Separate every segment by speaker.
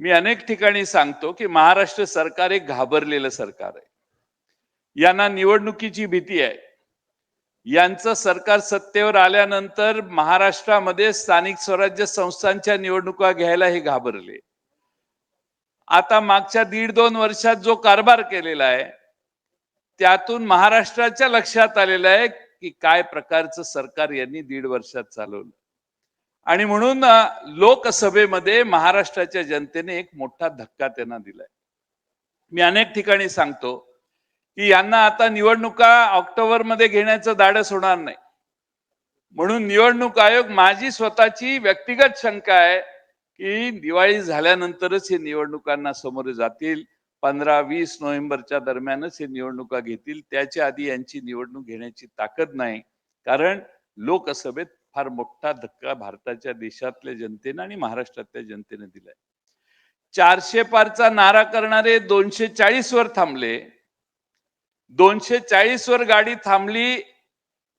Speaker 1: मी अनेक ठिकाणी सांगतो की महाराष्ट्र सरकार एक घाबरलेलं सरकार आहे. यांना निवडणुकीची भीती आहे. यांचं सरकार सत्तेवर आल्यानंतर महाराष्ट्रामध्ये स्थानिक स्वराज्य संस्थांच्या निवडणुका घ्यायला हे घाबरले. आता मागच्या दीड दोन वर्षात जो कारभार केलेला आहे त्यातून महाराष्ट्राच्या लक्षात आलेलं आहे की काय प्रकारचं सरकार यांनी दीड वर्षात चालवलं. आणि म्हणून लोकसभेमध्ये महाराष्ट्राच्या जनतेने एक मोठा धक्का त्यांना दिलाय. मी अनेक ठिकाणी सांगतो की यांना आता निवडणुका ऑक्टोबरमध्ये घेण्याचं धाडस होणार नाही. म्हणून निवडणूक आयोग माझी स्वतःची व्यक्तिगत शंका आहे की दिवाळी झाल्यानंतरच हे निवडणुकांना समोर जातील. पंधरा वीस नोव्हेंबरच्या दरम्यानच हे निवडणुका घेतील. त्याच्या आधी यांची निवडणूक घेण्याची ताकद नाही. कारण लोकसभेत फार मोठा धक्का भारताच्या देशातल्या जनतेनं आणि महाराष्ट्रातल्या जनतेने दिलाय. चारशे पारचा नारा करणारे दोनशे चाळीस वर थांबले. दोनशे चाळीस वर गाडी थांबली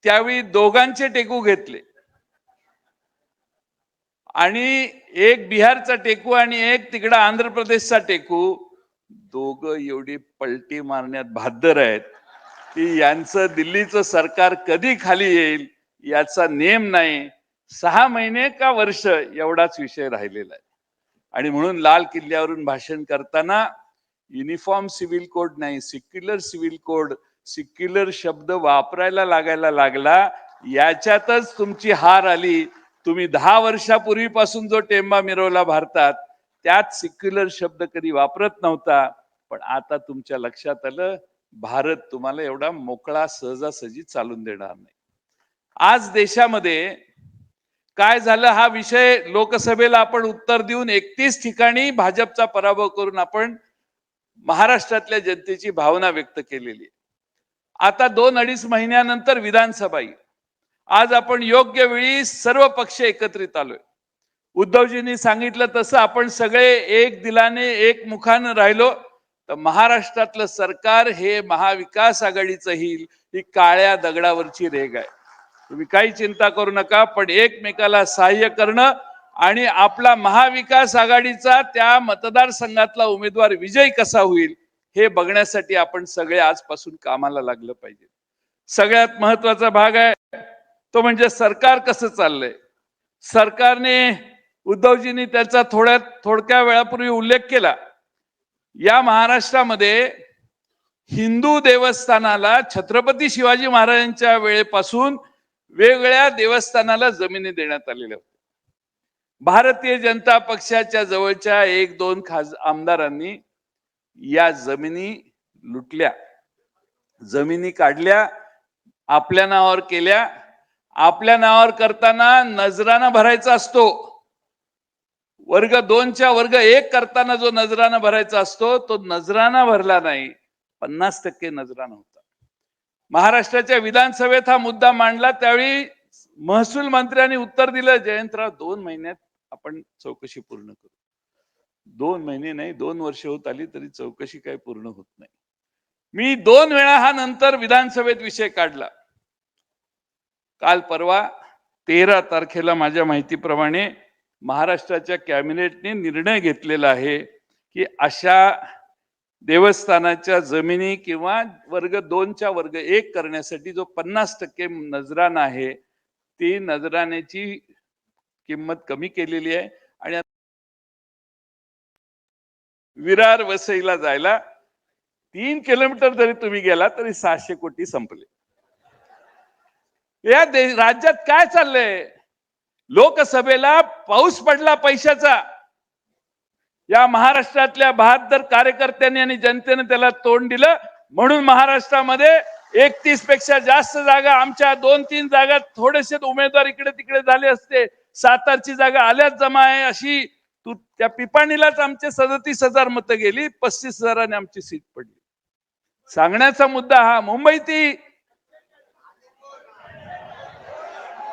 Speaker 1: त्यावेळी दोघांचे टेकू घेतले. आणि एक बिहारचा टेकू आणि एक तिकडा आंध्र प्रदेशचा टेकू. दोघ एवढी पलटी मारण्यात भादर आहेत की यांचं दिल्लीचं सरकार कधी खाली येईल? याचा नेम नाही. सहा महिने का वर्ष एवढाच विषय राहिलेला आहे. आणि म्हणून लाल किल्ल्यावरून भाषण करताना युनिफॉर्म सिव्हिल कोड नाही सिक्युलर सिव्हिल कोड सिक्युलर शब्द वापरायला लागायला लागला. याच्यातच तुमची हार आली. तुम्ही दहा वर्षापूर्वीपासून जो टेंबा मिरवला भारतात त्यात सिक्युलर शब्द कधी वापरत नव्हता. पण आता तुमच्या लक्षात आलं भारत तुम्हाला एवढा मोकळा सहजासहजी चालून देणार नाही. आज देशामध्ये काय झालं हा विषय लोकसभेला आपण उत्तर देऊन एकतीस ठिकाणी भाजपचा पराभव करून आपण महाराष्ट्रातल्या जनतेची भावना व्यक्त केलेली आता दोन अडीच महिन्यानंतर विधानसभा येईल. आज आपण योग्य वेळी सर्व पक्ष एकत्रित आलोय. उद्धवजींनी सांगितलं तसं आपण सगळे एक दिलाने एक मुखानं राहिलो तर महाराष्ट्रातलं सरकार हे महाविकास आघाडीचं येईल ही काळ्या दगडावरची रेग आहे. तुम्ही काही चिंता करू नका पण एकमेकाला सहाय्य करणं आणि आपला महाविकास आघाडीचा त्या मतदारसंघातला उमेदवार विजय कसा होईल हे बघण्यासाठी आपण सगळे आजपासून कामाला लागलं पाहिजे. सगळ्यात महत्त्वाचा भाग आहे तो म्हणजे सरकार कसं चाललंय. सरकारने उद्धवजींनी त्याचा थोड्या थोडक्या वेळापूर्वी उल्लेख केला. या महाराष्ट्रामध्ये हिंदू देवस्थानाला छत्रपती शिवाजी महाराजांच्या वेळेपासून वेगवेगळ्या देवस्थानाला जमिनी देण्यात आलेल्या होत्या. भारतीय जनता पक्षाच्या जवळच्या एक दोन खास आमदारांनी या जमिनी लुटल्या. जमिनी काढल्या आपल्या नावावर केल्या. आपल्या नावावर करताना नजराना भरायचा असतो. वर्ग दोनच्या वर्ग एक करताना जो नजराना भरायचा असतो तो नजराना भरला नाही. पन्नास टक्के नजराना होता. महाराष्ट्राच्या विधानसभेत हा मुद्दा मांडला. त्यावेळी महसूल मंत्र्यांनी उत्तर दिलं जयंतराव दोन महिन्यात आपण चौकशी पूर्ण करू. दोन महिने नाही दोन वर्ष होत आली तरी चौकशी काही पूर्ण होत नाही. मी दोन वेळा हा नंतर विधानसभेत विषय काढला. काल परवा तेरा तारखेला माझ्या माहितीप्रमाणे महाराष्ट्राच्या कॅबिनेटने निर्णय घेतलेला आहे की अशा देवस्थानाच्या जमिनी किंवा वर्ग दोनच्या वर्ग एक करण्यासाठी जो पन्नास टक्के नजराना आहे ती नजराण्याची किंमत कमी केलेली आहे. आणि विरार वसईला जायला तीन किलोमीटर जरी तुम्ही गेला तरी सहाशे कोटी संपले. या राज्यात काय चाललंय? लोकसभेला पाऊस पडला पैशाचा. या महाराष्ट्रातल्या बहात्तर कार्यकर्त्यांनी आणि जनतेने त्याला तोंड दिलं. म्हणून महाराष्ट्रामध्ये एकतीसपेक्षा जास्त जागा आमच्या दोन तीन जागा थोडेसे उमेदवार इकडे तिकडे झाले असते. सातारची जागा आल्याच जमा आहे अशी तू त्या पिपाणीलाच आमचे सदतीस हजार मतं गेली पस्तीस हजाराने आमची सीट पडली. सांगण्याचा मुद्दा हा मुंबईतही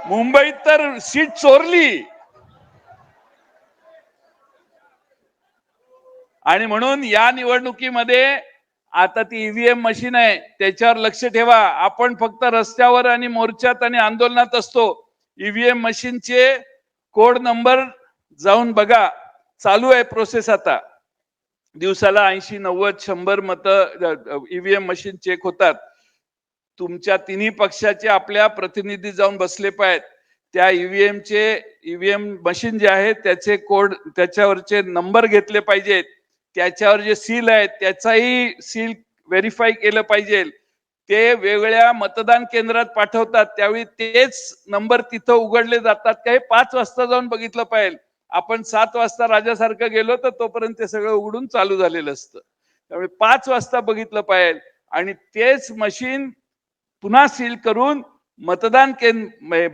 Speaker 1: मुंबईत तर सीट चोरली. आणि म्हणून या निवडणुकीमध्ये आता ती ईव्हीएम मशीन आहे त्याच्यावर लक्ष ठेवा. आपण फक्त रस्त्यावर आणि मोर्चात आणि आंदोलनात असतो. ईव्हीएम मशीनचे कोड नंबर जाऊन बघा. चालू आहे प्रोसेस आता. दिवसाला ऐंशी नव्वद शंभर मतं ईव्हीएम मशीन चेक होतात. तुमच्या तिन्ही पक्षाचे आपल्या प्रतिनिधी जाऊन बसले पाहिजेत त्या ईव्हीएमचे ईव्हीएम मशीन जे आहे त्याचे कोड त्याच्यावरचे नंबर घेतले पाहिजेत. त्याच्यावर जे सील आहे त्याचाही सील व्हेरीफाय केलं पाहिजे. ते वेगळ्या मतदान केंद्रात पाठवतात त्यावेळी तेच नंबर तिथं उघडले जातात. काही पाच वाजता जाऊन बघितलं पाहिजे आपण सात वाजता राजासारखं गेलो तर तोपर्यंत ते सगळं उघडून चालू झालेलं असतं. त्यामुळे पाच वाजता बघितलं पाहिजे आणि तेच मशीन पुन्हा सील करून मतदान केंद्र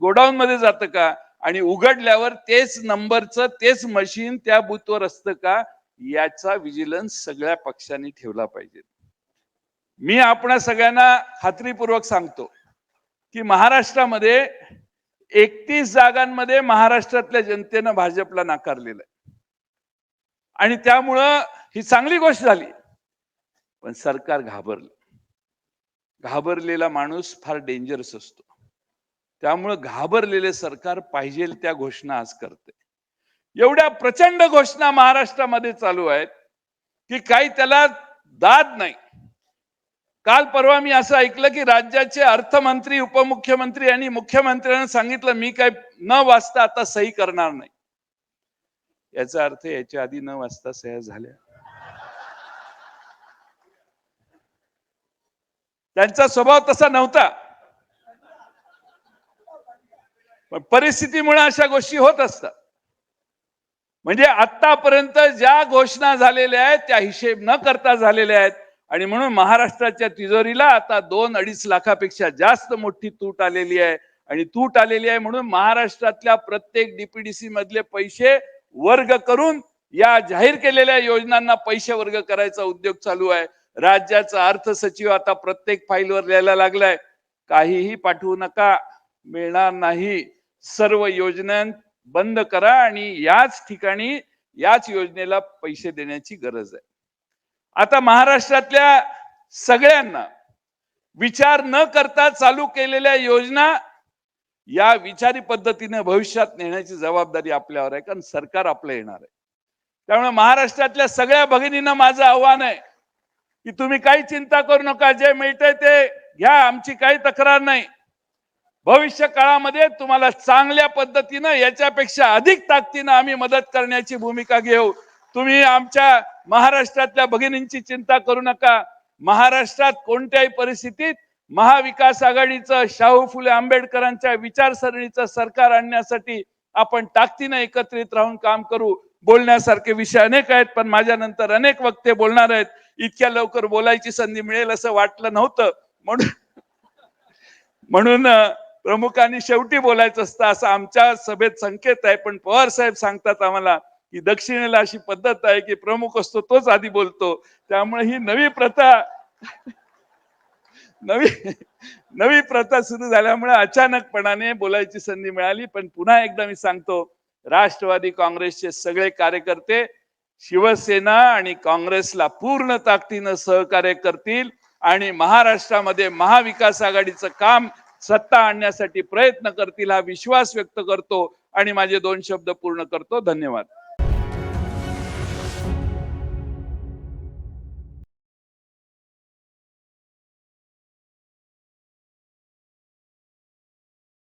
Speaker 1: गोडाऊन मध्ये जातं का? आणि उघडल्यावर तेच नंबरचं तेच मशीन त्या बूथवर असतं का? याचा विजिलन्स सगळ्या पक्षांनी ठेवला पाहिजे. मी आपणा सगळ्यांना खात्रीपूर्वक सांगतो की महाराष्ट्रामध्ये एकतीस जागांमध्ये महाराष्ट्रातल्या जनतेनं भाजपला नाकारलेलं आहे. आणि त्यामुळं ही चांगली गोष्ट झाली. पण सरकार घाबरलं. घाबरलेला माणूस फार डेंजरस असतो. त्यामुळं घाबरलेले सरकार पाहिजे त्या घोषणा आज करते एवढ्या प्रचंड घोषणा महाराष्ट्रामध्ये चालू आहेत की काही त्याला दाद नाही. काल परवा मी असं ऐकलं की राज्याचे अर्थमंत्री उपमुख्यमंत्री आणि मुख्यमंत्र्यांनी सांगितलं मी काय न वाचता आता सही करणार नाही. याचा अर्थ याच्या आधी न वाचता सह्या झाल्या. त्यांचा स्वभाव तसा नव्हता. पण परिस्थितीमुळे अशा गोष्टी होत असतात. म्हणजे आतापर्यंत ज्या घोषणा झालेल्या आहेत त्या हिशेब न करता झालेल्या आहेत. आणि म्हणून महाराष्ट्राच्या तिजोरीला आता दोन अडीच लाखापेक्षा जास्त मोठी तूट आलेली आहे. आणि तूट आलेली आहे म्हणून महाराष्ट्रातल्या प्रत्येक डीपीडीसी मधले पैसे वर्ग करून या जाहीर केलेल्या योजनांना पैसे वर्ग करायचा उद्योग चालू आहे. राज्याचा अर्थ सचिव आता प्रत्येक फाईलवर लिहायला लागलाय. काहीही पाठवू नका. मिळणार नाही. सर्व योजनां बंद करा आणि याच ठिकाणी याच योजनेला पैसे देण्याची गरज आहे. आता महाराष्ट्रातल्या सगळ्यांना विचार न करता चालू केलेल्या योजना या विचारी पद्धतीने भविष्यात नेण्याची जबाबदारी आपल्यावर आहे कारण सरकार आपलं येणार आहे. त्यामुळे महाराष्ट्रातल्या सगळ्या भगिनींना माझं आव्हान आहे की तुम्ही काही चिंता करू नका जे मिळतंय ते घ्या आमची काही तक्रार नाही. भविष्य काळामध्ये तुम्हाला चांगल्या पद्धतीनं याच्यापेक्षा अधिक ताकदीनं आम्ही मदत करण्याची भूमिका घेऊ. तुम्ही आमच्या महाराष्ट्रातल्या भगिनींची चिंता करू नका. महाराष्ट्रात कोणत्याही परिस्थितीत महाविकास आघाडीचं शाहू फुले आंबेडकरांच्या विचारसरणीचं सरकार आणण्यासाठी आपण ताकदीनं एकत्रित राहून काम करू. बोलण्यासारखे विषय अनेक आहेत पण माझ्या नंतर अनेक वक्ते बोलणार आहेत. इतक्या लवकर बोलायची संधी मिळेल असं वाटलं नव्हतं. म्हणून म्हणून प्रमुखांनी शेवटी बोलायचं असतं. असं आमच्या सभेत संकेत आहे. पण पवार साहेब सांगतात आम्हाला की दक्षिणेला अशी पद्धत आहे की प्रमुख असतो तोच आधी बोलतो. त्यामुळे ही नवी प्रथा नवी नवी प्रथा सुरू झाल्यामुळे अचानकपणाने बोलायची संधी मिळाली. पण पुन्हा एकदा मी सांगतो राष्ट्रवादी काँग्रेसचे सगळे कार्यकर्ते शिवसेना आणि काँग्रेसला पूर्ण ताकदीनं सहकार्य करतील आणि महाराष्ट्रामध्ये महाविकास आघाडीचं काम सत्ता आणण्यासाठी प्रयत्न करतील हा विश्वास व्यक्त करतो आणि माझे दोन शब्द पूर्ण करतो. धन्यवाद.